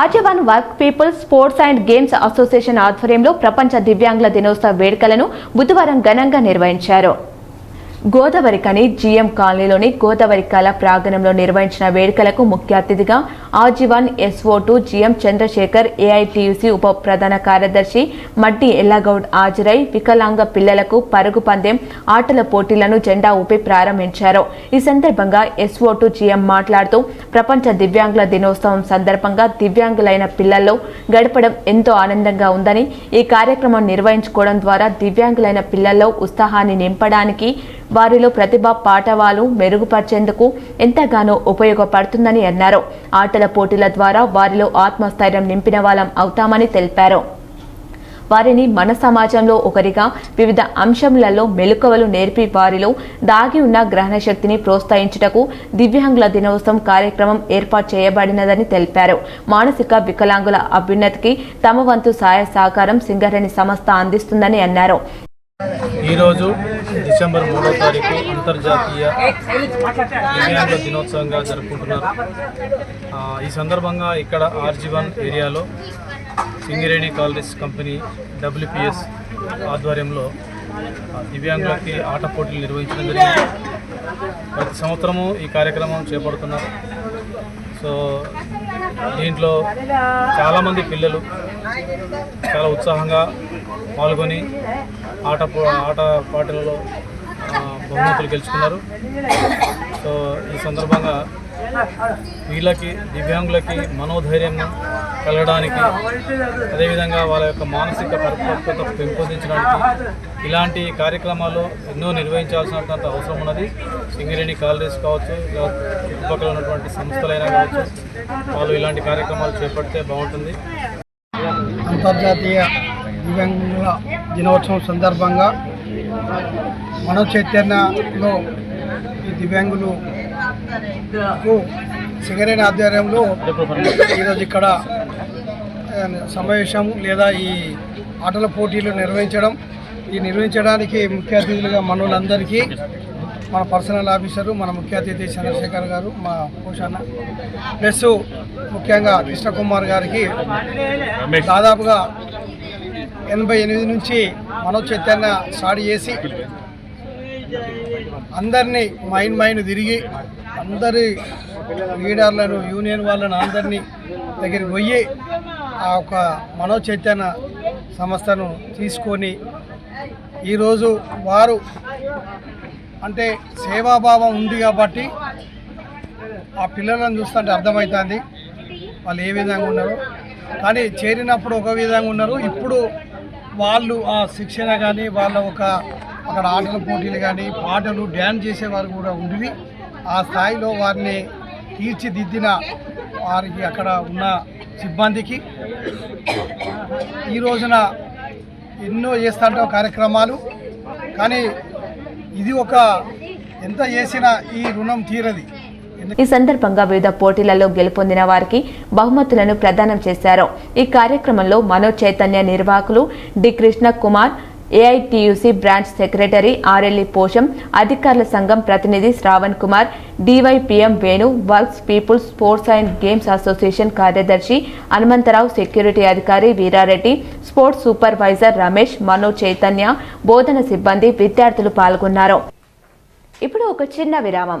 ఆర్జవన్ work people sports and games association ఆధ్వర్యంలో ప్రపంచ దివ్యాంగుల దినోత్సవ వేడుకలను బుధవారం ఘనంగా నిర్వహించారు. గోదావరికని జీఎం కాలనీలోని గోదావరి కళ ప్రాంగణంలో నిర్వహించిన వేడుకలకు ముఖ్య అతిథిగా ఆజీవన్ SO to GM Chandrashekar AITUC ఉప ప్రధాన కార్యదర్శి మట్టి ఎల్లాగౌడ్ హాజరై వికలాంగ పిల్లలకు పరుగు పందెం ఆటల పోటీలను జెండా ఊపి ప్రారంభించారు. ఈ సందర్భంగా ఎస్ఓ టూ జీఎం మాట్లాడుతూ ప్రపంచ దివ్యాంగుల దినోత్సవం సందర్భంగా దివ్యాంగులైన పిల్లల్లో గడపడం ఎంతో ఆనందంగా ఉందని ఈ కార్యక్రమం నిర్వహించుకోవడం ద్వారా దివ్యాంగులైన పిల్లల్లో ఉత్సాహాన్ని నింపడానికి వారిలో ప్రతిభ పాఠవాలు మెరుగుపరిచేందుకు ఎంతగానో ఉపయోగపడుతుందని అన్నారు. ఆటల పోటీల ద్వారా వారిలో ఆత్మస్థైర్యం నింపిన వాళ్ళం అవుతామని తెలిపారు. వారిని మన సమాజంలో ఒకరిగా వివిధ అంశములలో మెలకువలు నేర్పి వారిలో దాగి ఉన్న గ్రహణ శక్తిని ప్రోత్సహించుటకు దివ్యాంగుల దినోత్సవం కార్యక్రమం ఏర్పాటు చేయబడినదని తెలిపారు. మానసిక వికలాంగుల అభ్యున్నతికి తమ వంతు సహాయ సహకారం సింగరేణి సంస్థ అందిస్తుందని అన్నారు. ఈరోజు డిసెంబర్ మూడో తారీఖు అంతర్జాతీయ దివ్యాంగుల దినోత్సవంగా జరుపుకుంటున్నారు. ఈ సందర్భంగా ఇక్కడ ఆర్జీవన్ ఏరియాలో సింగిరేణి కాలరీస్ కంపెనీ డబ్ల్యూపిఎస్ ఆధ్వర్యంలో దివ్యాంగులకి ఆట పోటీలు నిర్వహించడం జరిగింది. ప్రతి సంవత్సరము ఈ కార్యక్రమం చేపడుతున్నారు. సో దీంట్లో చాలామంది పిల్లలు చాలా ఉత్సాహంగా పాల్గొని ఆట ఆట పాటలలో బహుమతులు గెలుచుకున్నారు. సో ఈ సందర్భంగా వీళ్ళకి దివ్యాంగులకి మనోధైర్యం కలగడానికి అదేవిధంగా వాళ్ళ యొక్క మానసిక పరిపక్వత పెంపొందించడానికి ఇలాంటి కార్యక్రమాలు ఎన్నో నిర్వహించాల్సినటువంటి అవసరం ఉన్నది. సింగరేణి కాలరీస్ కావచ్చు ఇలా చుట్టుపక్కల ఉన్నటువంటి సంస్థలైనా కావచ్చు వాళ్ళు ఇలాంటి కార్యక్రమాలు చేపడితే బాగుంటుంది. అంతర్జాతీయ దివ్యాంగుల దినోత్సవం సందర్భంగా మన చైతన్యలో ఈ దివ్యాంగులు సింగరేణి ఆధ్వర్యంలో ఈరోజు ఇక్కడ సమావేశం లేదా ఈ ఆటల పోటీలు నిర్వహించడం. ఈ నిర్వహించడానికి ముఖ్య అతిథులుగా మనోళ్ళందరికీ మన పర్సనల్ ఆఫీసరు మన ముఖ్య అతిథి చంద్రశేఖర్ గారు మా పోషణ. ప్లస్ ముఖ్యంగా కృష్ణకుమార్ గారికి దాదాపుగా ఎనభై ఎనిమిది నుంచి మనో చైతన్య స్టార్ట్ చేసి అందరినీ మైండ్ మైండ్ తిరిగి అందరి లీడర్లను యూనియన్ వాళ్ళను అందరినీ దగ్గరికి పోయి ఆ ఒక మనో చైతన్య సంస్థను తీసుకొని ఈరోజు వారు అంటే సేవాభావం ఉంది కాబట్టి ఆ పిల్లలను చూస్తుంటే అర్థమవుతుంది వాళ్ళు ఏ విధంగా ఉన్నారు. కానీ చేరినప్పుడు ఒక విధంగా ఉన్నారు. ఇప్పుడు వాళ్ళు ఆ శిక్షణ కానీ వాళ్ళ ఒక అక్కడ ఆటల పోటీలు కానీ పాటలు డ్యాన్స్ చేసేవారు కూడా ఉండి ఆ స్థాయిలో వారిని తీర్చిదిద్దిన వారికి అక్కడ ఉన్న సిబ్బందికి ఈ రోజున ఎన్నో చేస్తుంటాం కార్యక్రమాలు. కానీ ఇది ఒక ఎంత చేసినా ఈ రుణం తీరది. ఈ సందర్భంగా వివిధ పోటీలలో గెలుపొందిన వారికి బహుమతులను ప్రదానం చేశారు. ఈ కార్యక్రమంలో మనో చైతన్య నిర్వాహకులు D. Krishna Kumar AITUC branch secretary RLE Posham అధికారుల సంఘం ప్రతినిధి Shravan Kumar DYPM Venu works people's sports and games association కార్యదర్శి హనుమంతరావు సెక్యూరిటీ అధికారి వీరారెడ్డి స్పోర్ట్స్ సూపర్వైజర్ రమేష్ మనో చైతన్య బోధన సిబ్బంది విద్యార్థులు పాల్గొన్నారు. ఇప్పుడు ఒక చిన్న విరామం.